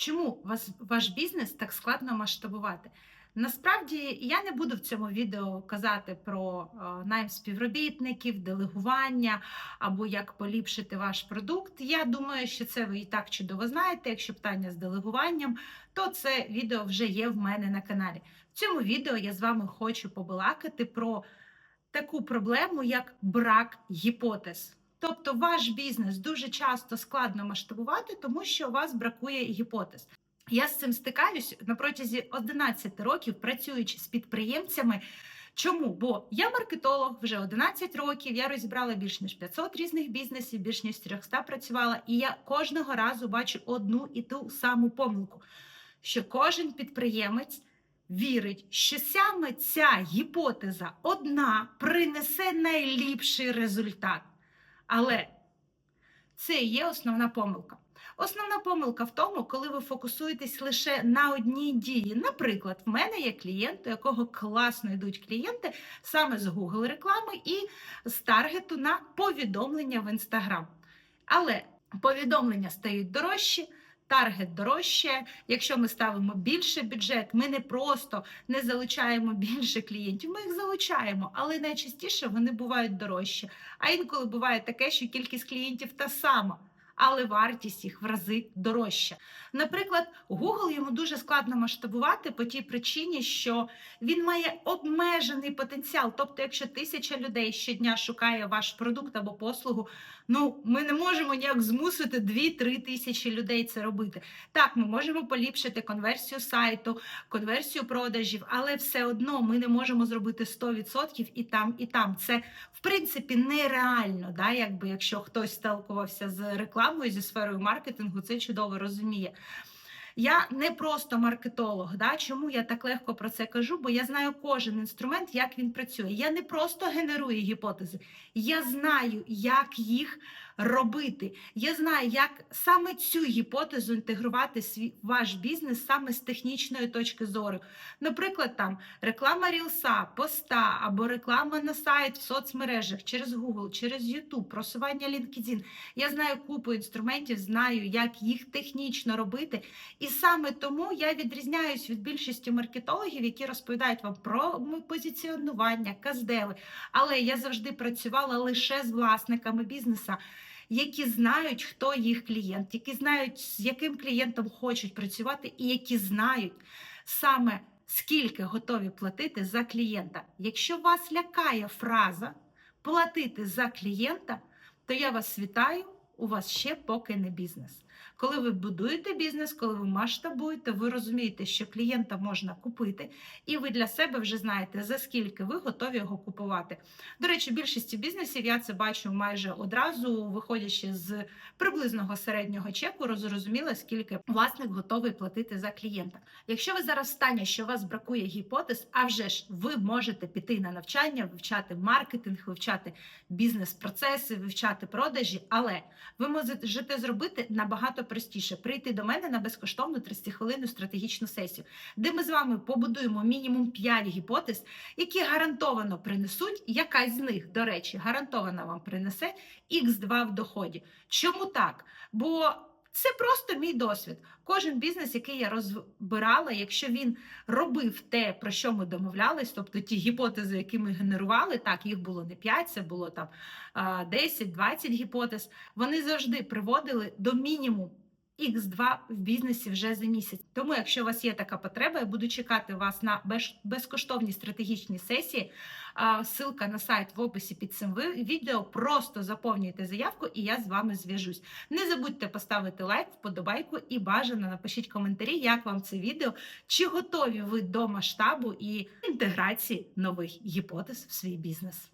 Чому вас, ваш бізнес так складно масштабувати? Насправді я не буду в цьому відео казати про е, найм співробітників, делегування або як поліпшити ваш продукт. Я думаю, що це ви і так чудово знаєте. Якщо питання з делегуванням, то це відео вже є в мене на каналі. В цьому відео я з вами хочу побалакати про таку проблему, як брак гіпотез. Тобто ваш бізнес дуже часто складно масштабувати, тому що у вас бракує гіпотез. Я з цим стикаюсь на протязі 11 років, працюючи з підприємцями. Чому? Бо я маркетолог вже 11 років, я розібрала більш ніж 500 різних бізнесів, більш ніж 300 працювала, і я кожного разу бачу одну і ту саму помилку, що кожен підприємець вірить, що саме ця гіпотеза одна принесе найліпший результат. Але це і є основна помилка. Основна помилка в тому, коли ви фокусуєтесь лише на одній дії. Наприклад, в мене є клієнт, у якого класно йдуть клієнти саме з Google реклами і з таргету на повідомлення в Instagram. Але повідомлення стають дорожчі. Таргет дорожче. Якщо ми ставимо більше бюджет, ми не просто не залучаємо більше клієнтів, ми їх залучаємо, але найчастіше вони бувають дорожче. А інколи буває таке, що кількість клієнтів та сама, але вартість їх в рази дорожча. Наприклад, Google йому дуже складно масштабувати по тій причині, що він має обмежений потенціал. Тобто, якщо тисяча людей щодня шукає ваш продукт або послугу, ну ми не можемо ніяк змусити 2-3 тисячі людей це робити. Так, ми можемо поліпшити конверсію сайту, конверсію продажів, але все одно ми не можемо зробити 100% і там, і там. Це в принципі нереально. Да? Якби якщо хтось сталкувався з рекламою, зі сферою маркетингу, це чудово розуміє. Я не просто маркетолог. Да? Чому я так легко про це кажу? Бо я знаю кожен інструмент, як він працює. Я не просто генерую гіпотези, я знаю, як їх робити. Я знаю, як саме цю гіпотезу інтегрувати в ваш бізнес саме з технічної точки зору. Наприклад, там реклама рілса, поста або реклама на сайт в соцмережах через Google, через YouTube, просування LinkedIn. Я знаю купу інструментів, знаю, як їх технічно робити. І саме тому я відрізняюсь від більшості маркетологів, які розповідають вам про позиціонування, каздеви. Але я завжди працювала лише з власниками бізнеса. Які знають, хто їх клієнт, які знають, з яким клієнтом хочуть працювати, і які знають саме скільки готові платити за клієнта. Якщо вас лякає фраза платити за клієнта, то я вас вітаю, у вас ще поки не бізнес. Коли ви будуєте бізнес, коли ви масштабуєте, ви розумієте, що клієнта можна купити, і ви для себе вже знаєте, за скільки ви готові його купувати. До речі, більшості бізнесів я це бачу майже одразу, виходячи з приблизного середнього чеку, розуміла, скільки власник готовий платити за клієнта. Якщо ви зараз в стані, що у вас бракує гіпотез, а вже ж ви можете піти на навчання, вивчати маркетинг, вивчати бізнес-процеси, вивчати продажі, але ви можете зробити набагато простіше прийти до мене на безкоштовну 30-хвилинну стратегічну сесію, де ми з вами побудуємо мінімум 5 гіпотез, які гарантовано принесуть, якась з них, до речі, гарантовано вам принесе Х2 в доході. Чому так? Бо це просто мій досвід. Кожен бізнес, який я розбирала, якщо він робив те, про що ми домовлялись, тобто ті гіпотези, які ми генерували, так, їх було не 5, це було там 10-20 гіпотез, вони завжди приводили до мінімуму Х2 в бізнесі вже за місяць. Тому, якщо у вас є така потреба, я буду чекати вас на безкоштовні стратегічні сесії. Ссылка на сайт в описі під цим відео. Просто заповнюйте заявку, і я з вами зв'яжусь. Не забудьте поставити лайк, вподобайку і бажано напишіть коментарі, як вам це відео, чи готові ви до масштабу і інтеграції нових гіпотез в свій бізнес.